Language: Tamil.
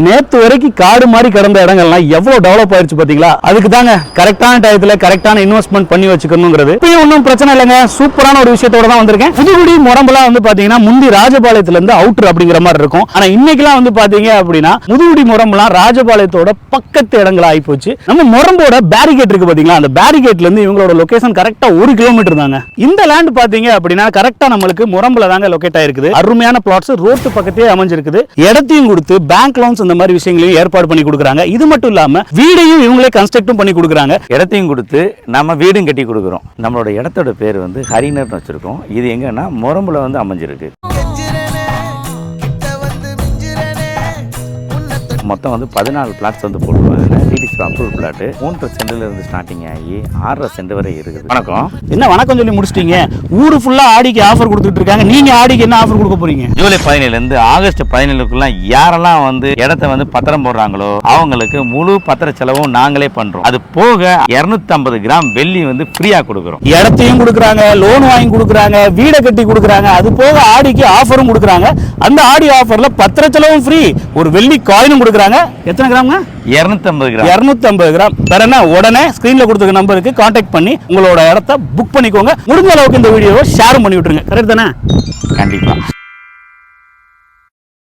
நேத்து வரைக்கும் காடு மாதிரி கிடந்த இடங்கள்லாம் எவ்வளவு டெவலப் ஆயிருச்சு பாத்தீங்களா? அதுக்கு தாங்க கரெக்டான டயத்துல கரெக்டான இன்வெஸ்ட்மெண்ட் பண்ணி வச்சுக்கணுங்கிறது. இப்பயும் ஒன்றும் பிரச்சனை இல்லைங்க. சூப்பரான ஒரு விஷயத்தோட தான் வந்திருக்கேன். புதுகுடி முரம்பெல்லாம் வந்து பாத்தீங்கன்னா முந்தி ராஜபாளையத்துல இருந்து அவுட்டர் அப்படிங்கிற மாதிரி இருக்கும். ஆனா இன்னைக்கெல்லாம் வந்து பாத்தீங்க அப்படின்னா முதுகுடி முரம்பெல்லாம் ராஜபாளையத்தோட பக்கத்து இடங்கள் ஆகி போச்சு. நம்ம முரம்போட பேரிகேட் இருக்கு பாத்தீங்களா? அந்த பேரிகேட்ல இருந்து இவங்களோட லொகேஷன் கரெக்டா ஒரு கிலோமீட்டர் தாங்க. இந்த லேண்ட் பாத்தீங்க அப்படின்னா கரெக்டா நம்மளுக்கு முரம்புல தாங்க லொகேட் ஆயிருக்குது. அருமையான பிளாட்ஸ் ரோட்டு பக்கத்தே அமைஞ்சிருக்குது. இடத்தையும் கொடுத்து பேங்க் லோன்ஸ் இந்த மாதிரி விஷயங்களையும் ஏற்பாடு பண்ணி கொடுக்குறாங்க. இது மட்டும் இல்லாம வீடையும் இவங்களே கன்ஸ்ட்ரக்டும் பண்ணி கொடுக்குறாங்க. இடத்தையும் கொடுத்து நம்ம வீடும் கட்டி கொடுக்குறோம். நம்மளோட இடத்தோட பேர் வந்து ஹரினர்னு வச்சுருக்கோம். இது எங்கன்னா முரம்புல வந்து அமைஞ்சிருக்கு. மொத்தம் வந்து பதினாலு பிளாட்ஸ் வந்து போட்டுருவாங்க. டிடிசி அப்ரூவல் பிளாட்டு மூன்றரை சென்டில் இருந்து ஸ்டார்டிங் ஆகி ஆறரை சென்ட் வரை இருக்குது. வணக்கம். என்ன வணக்கம் சொல்லி முடிச்சிட்டீங்க? ஊரு ஃபுல்லா ஆடிக்கு ஆஃபர் கொடுத்துட்டு இருக்காங்க. நீங்க ஆடிக்கு என்ன ஆஃபர் கொடுக்க போறீங்க? ஜூலை பதினேழுலேருந்து ஆகஸ்ட் பதினேழுக்குள்ள யாரெல்லாம் வந்து இடத்த வந்து பத்திரம் போடுறாங்களோ அவங்களுக்கு முழு பத்திர செலவும் நாங்களே பண்றோம். அது போக 250 கிராம் வெள்ளி வந்து ஃப்ரீயா கொடுக்குறோம். இடத்தையும் கொடுக்குறாங்க லோன் வாங்கி கொடுக்குறாங்க வீடை கட்டி கொடுக்குறாங்க. அது போக ஆடிக்கு ஆஃபரும் கொடுக்குறாங்க. அந்த ஆடி ஆஃபர்ல பத்திர செலவும் ஃப்ரீ ஒரு வெள்ளி காயினும் கொடுக்குறாங்க. எத்தனை கிராம்ங்க? 250 கிராம். இருநூத்தி ஐம்பது கிராம். வேற என்ன? உடனே ஸ்கிரீன்ல கொடுத்துருக்க நம்பருக்கு காண்டாக்ட் பண்ணி உங்களோட இடத்த புக் பண்ணிக்கோங்க. முடிஞ்ச அளவுக்கு இந்த வீடியோவை ஷேர் பண்ணி விட்டுருங்க. கரெக்ட் தானே? கண்டிப்பா.